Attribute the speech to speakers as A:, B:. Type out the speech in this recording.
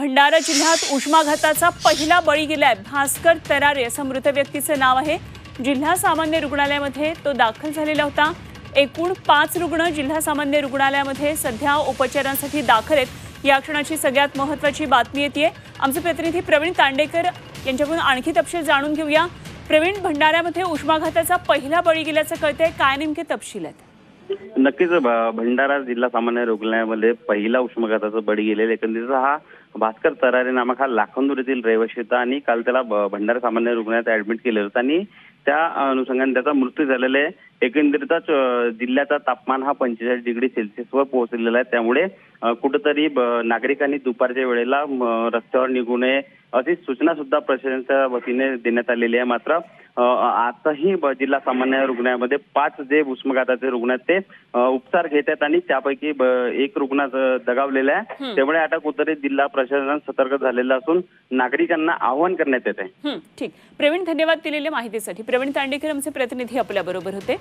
A: भंडारा जिल्ह्यात उष्माघाताचा पहिला बळी गेलाय. भास्कर तरारे असं मृत व्यक्तीचं नाव आहे. जिल्हा सामान्य रुग्णालयामध्ये तो दाखल झालेला होता. एकूण पाच रुग्ण जिल्हा सामान्य रुग्णालयामध्ये सध्या उपचारांसाठी दाखल आहेत. या क्षणाची सगळ्यात महत्वाची बातमी येते आमचे प्रतिनिधी प्रवीण तांडेकर यांच्याकडून आणखी तपशील जाणून घेऊया. प्रवीण भंडाऱ्यामध्ये उष्माघाताचा पहिला बळी गेल्याचं कळतंय. काय नेमके तपशील आहेत?
B: नक्कीच भंडारा जिल्हा सामान्य रुग्णालयामध्ये पहिला उष्माघाताचा बळी गेलेला एकंदरीत हा भास्कर तरारे नामक हा लाखोंदूर येथील रहिवाशी होता आणि काल त्याला भंडारा सामान्य रुग्णालयात ऍडमिट केलं होतं आणि त्या अनुषंगाने त्याचा मृत्यू झालेला आहे. एकंदरीतच जिल्ह्याचा तापमान हा पंचेचाळीस डिग्री सेल्सिअसवर पोहोचलेला आहे. त्यामुळे कुठंतरी नागरिकांनी दुपारच्या वेळेला रस्त्यावर निघू नये अशी सूचना सुद्धा प्रशासनाच्या वतीने देण्यात आलेली आहे मात्र आताही जिल्हा सामान्य रुग्णालयामध्ये पाच जे उष्माघाताचे रुग्ण आहेत ते उपचार घेत आहेत आणि त्यापैकी एक रुग्ण दगावलेला आहे. त्यामुळे आता कुठेतरी जिल्हा प्रशासन सतर्क झालेलं असून नागरिकांना आवाहन करण्यात येत आहे
A: ठीक. प्रवीण धन्यवाद दिलेल्या माहितीसाठी. प्रवीण तांडेकर आमचे प्रतिनिधी आपल्या बरोबर होते.